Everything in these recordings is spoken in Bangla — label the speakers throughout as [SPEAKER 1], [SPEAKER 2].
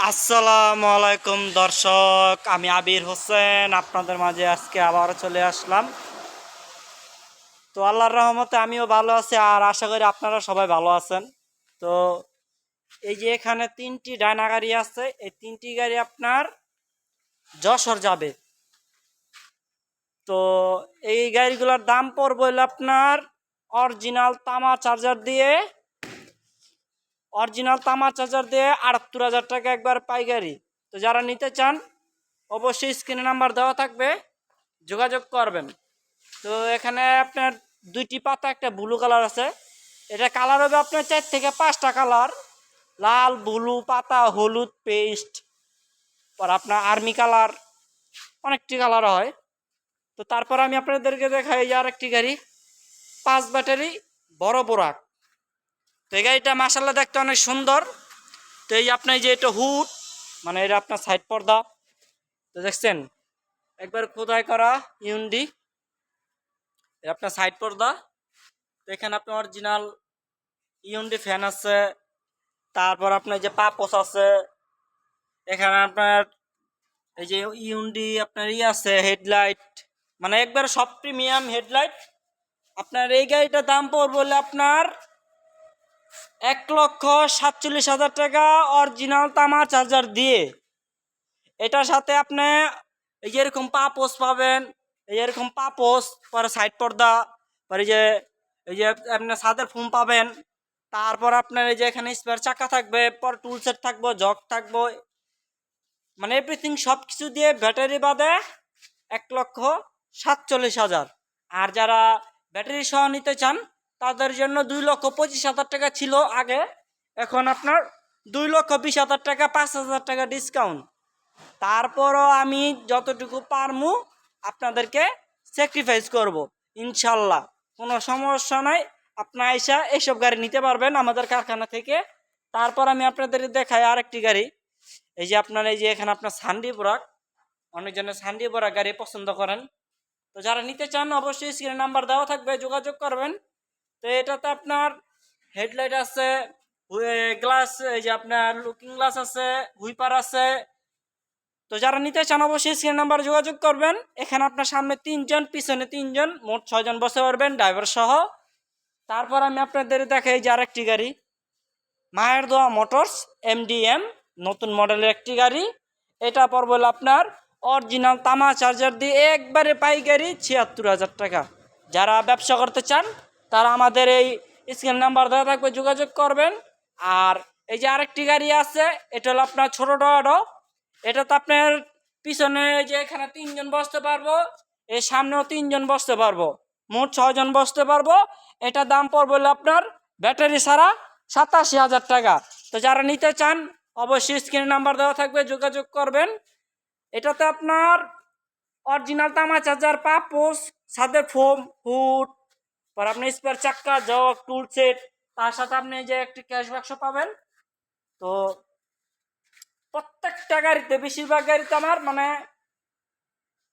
[SPEAKER 1] আসসালামু আলাইকুম দর্শক, আমি আবির হোসেন, আপনাদের মাঝে আজকে আবারও চলে আসলাম। তো আল্লাহর রহমতে আমিও ভালো আছি, আর আশা করি আপনারা সবাই ভালো আছেন। তো এই যে এখানে তিনটি ডায়না গাড়ি আছে, এই তিনটি গাড়ি আপনার যশোর যাবে। তো এই গাড়িগুলোর দাম পড়বে আপনার অরিজিনাল তামা চার্জার দিয়ে অরিজিনাল তামা চার্জার দিয়ে আটাত্তর হাজার টাকা একবার পাইকারি। তো যারা নিতে চান, অবশ্যই স্ক্রিনে নাম্বার দেওয়া থাকবে, যোগাযোগ করবেন। তো এখানে আপনার দুইটি পাতা, একটা ব্লু কালার আছে। এটা কালার হবে আপনার চার থেকে পাঁচটা কালার লাল ব্লু পাতা, হলুদ পেস্ট পর আপনার আর্মি কালার অনেকটি কালার হয়। তো তারপর আমি আপনাদেরকে দেখাই যে আরেকটি গাড়ি, পাঁচ ব্যাটারি বড় বোরাক তো এই গাড়িটা মাসাল্লাহ দেখতে অনেক সুন্দর। তো এই আপনার যে এটা হুড মানে এটা আপনার সাইড পর্দা। তো দেখছেন, একবার খোদাই করা ইউন্ডি এটা আপনার সাইড পর্দা। তো এখানে আপনার অরিজিনাল ইউন্ডি ফ্যান আছে। তারপর আপনার যে পাপোস আছে। এখানে আপনার এই যে ইউন্ডি আপনার ই আছে, হেডলাইট। মানে একবার সব প্রিমিয়াম হেডলাইট। আপনার এই গাড়িটার দাম পড়বে বলে আপনার এক লক্ষ সাতচল্লিশ হাজার টাকা অরিজিনাল তামা চার্জার দিয়ে। এটার সাথে আপনি এই যে এরকম পাপোস পাবেন, এই যে এরকম পাপোস পরে সাইড পর্দা, পরে যে, এই যে আপনার সাদের ফোম পাবেন, তারপর আপনার এই যে এখানে স্পেয়ার চাকা থাকবে, পর টুল সেট থাকব জগ থাকব মানে এভরিথিং সব কিছু দিয়ে ব্যাটারি বাদে এক লক্ষ সাতচল্লিশ হাজার। আর যারা ব্যাটারি সহ নিতে চান তাদের জন্য দুই লক্ষ পঁচিশ হাজার টাকা ছিল আগে। এখন আপনার দুই লক্ষ বিশ হাজার টাকা, পাঁচ হাজার টাকা ডিসকাউন্ট তারপরও আমি যতটুকু পারমু আপনাদেরকে স্যাক্রিফাইস করব, ইনশাল্লাহ। কোনো সমস্যা নাই। আপনার আইসা এইসব গাড়ি নিতে পারবেন আমাদের কারখানা থেকে। তারপর আমি আপনাদের দেখাই আরেকটি গাড়ি। এই যে আপনার, এই যে এখানে আপনার সান্ডি বোরাক অনেকজনের সান্ডি বোরাক গাড়ি পছন্দ করেন। তো যারা নিতে চান, অবশ্যই স্ক্রিনে নাম্বার দেওয়া থাকবে, যোগাযোগ করবেন। তো এটাতে আপনার হেডলাইট আছে গ্লাস, এই যে আপনার লুকিং গ্লাস আছে, হুইপার আছে। তো যারা নিতে চান অবশ্যই স্ক্রিন নাম্বার যোগাযোগ করবেন। এখানে আপনার সামনে তিনজন, পিছনে তিনজন, মোট ছয়জন বসে পারবেন, ড্রাইভার সহ। তারপর আমি আপনাদের দেখাই যে আরেকটি গাড়ি। মায়ের দোয়া মোটরস, এমডিএম, নতুন মডেলের একটি গাড়ি। এটা পর বলে আপনার অরিজিনাল তামা চার্জার দিয়ে একবারে পাইকারি ছিয়াত্তর হাজার টাকা। যারা ব্যবসা করতে চান তারা আমাদের এই স্ক্রিন নাম্বার দেওয়া থাকবে, যোগাযোগ করবেন। আর এই যে আরেকটি গাড়ি আছে, এটা হলো আপনার ছোটো টয়াটো। এটা তো আপনার পিছনে যে এখানে তিনজন বসতে পারব, এর সামনেও তিনজন বসতে পারব, মোট ছজন বসতে পারব। এটা দাম পড়বে হলো আপনার ব্যাটারি ছাড়া সাতাশি হাজার টাকা। তো যারা নিতে চান, অবশ্যই স্ক্রিনে নাম্বার দেওয়া থাকবে, যোগাযোগ করবেন। এটাতে আপনার অরিজিনাল তামা চার্জার পাপোস ছাদের ফোম হুড পর আপনি স্পেয়ার চাক্কা, জগ টুল সেট তার সাথে আপনি যে একটি ক্যাশ বাক্স পাবেন। তো প্রত্যেকটা গাড়িতে, বেশিরভাগ গাড়িতে আমার মানে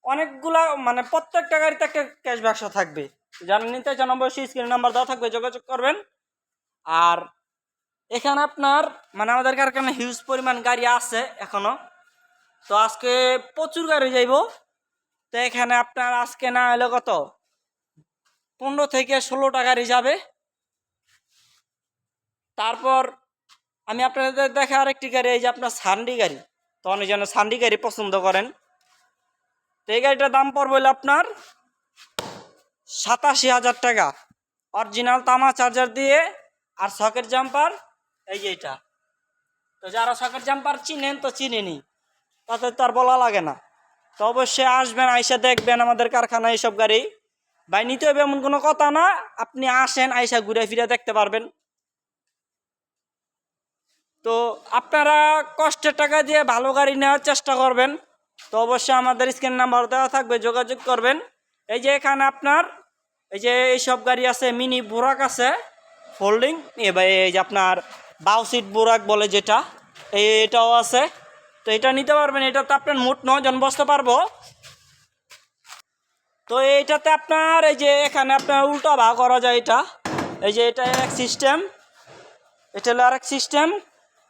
[SPEAKER 1] অনেকগুলা মানে প্রত্যেকটা গাড়িতে একটা ক্যাশ বাক্স থাকবে। যারা নিতে চান অবশ্যই স্ক্রিন নাম্বার দেওয়া থাকবে, যোগাযোগ করবেন। আর এখানে আপনার মানে আমাদের কারখানা হিউজ পরিমাণ গাড়ি আছে এখনও। তো আজকে প্রচুর গাড়ি যাইব। তো এখানে আপনার আজকে না হলে কত? পনেরো থেকে ষোলো গাড়ি যাবে তারপর আমি আপনাদের দেখে আরেকটি গাড়ি, এই যে আপনার সান্ডি গাড়ি। তো অনেকজনে সান্ডি গাড়ি পছন্দ করেন। তো এই গাড়িটার দাম পড়বে হলো আপনার সাতাশি হাজার টাকা। অরিজিনাল তামা চার্জার দিয়ে আর সকেট জাম্পার, এই যে এটা। তো যারা সকেট জাম্পার চিনেন তো চিনেনি তাতে তো আর বলা লাগে না। তো অবশ্যই আসবেন, আইসা দেখবেন আমাদের কারখানায় এইসব গাড়ি। ভাই, নিতে হবে এমন কোনো কথা না। আপনি আসেন, আইসা ঘুরে ফিরে দেখতে পারবেন। তো আপনারা কষ্টের টাকা দিয়ে ভালো গাড়ি নেওয়ার চেষ্টা করবেন। তো অবশ্যই আমাদের স্ক্রিন নাম্বার দেওয়া থাকবে, যোগাযোগ করবেন। এই যে এখানে আপনার, এই যে এইসব গাড়ি আছে, মিনি বোরাক আছে, ফোল্ডিং এবার এই যে আপনার বাউ সিট বুরাক বলে যেটা, এটাও আছে। তো এটা নিতে পারবেন, এটা তো আপনার মোট নজন বসতে পারব। তো এইটাতে আপনার এই যে এখানে আপনার উল্টা ভাগ করা যায় এটা। এই যে এটা এক সিস্টেম এটা হলো আরেক সিস্টেম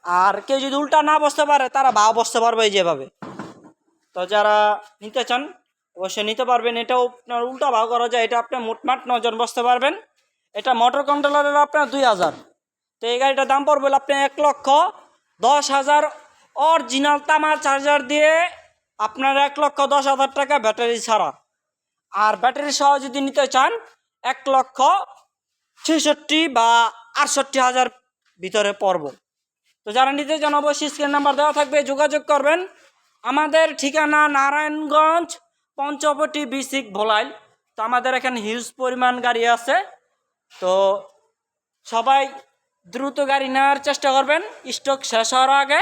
[SPEAKER 1] আর কেউ যদি উল্টা না বসতে পারে, তারা ভাও বসতে পারবে এই যেভাবে। তো যারা নিতে চান, অবশ্যই নিতে পারবেন। এটাও আপনার উল্টা ভাগ করা যায়। এটা আপনার মোটমাট নজন বসতে পারবেন। এটা মোটর কন্ট্রোলারের আপনার দুই হাজার। তো এই গাড়িটার দাম পড়বে হলো আপনার এক লক্ষ দশ হাজার। অরিজিনাল তামার চার্জার দিয়ে আপনার এক লক্ষ দশ হাজার টাকা ব্যাটারি ছাড়া। আর ব্যাটারি সহ যদি নিতে চান, এক লক্ষ ছেষট্টি বা আটষট্টি হাজার ভিতরে পড়ব। তো যারা নিতে চান, অবশ্যই স্ক্রিন নাম্বার দেওয়া থাকবে, যোগাযোগ করবেন। আমাদের ঠিকানা নারায়ণগঞ্জ, পঞ্চবটি বিসিক ভোলাইল। তো আমাদের এখানে হিউজ পরিমাণ গাড়ি আছে। তো সবাই দ্রুত গাড়ি নেওয়ার চেষ্টা করবেন। স্টক শেষ হওয়ার আগে।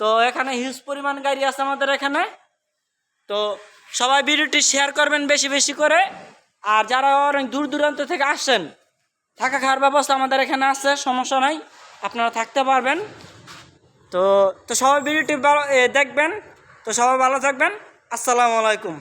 [SPEAKER 1] তো এখানে হিউজ পরিমাণ গাড়ি আছে আমাদের এখানে। তো সবাই ভিডিওটি শেয়ার করবেন বেশি বেশি করে। আর যারা অনেক দূর দূরান্ত থেকে আসছেন, থাকা খাওয়ার ব্যবস্থা আমাদের এখানে আছে, সমস্যা নাই, আপনারা থাকতে পারবেন। তো তো সবাই ভিডিওটি দেখবেন। তো সবাই ভালো থাকবেন। আসসালামু আলাইকুম।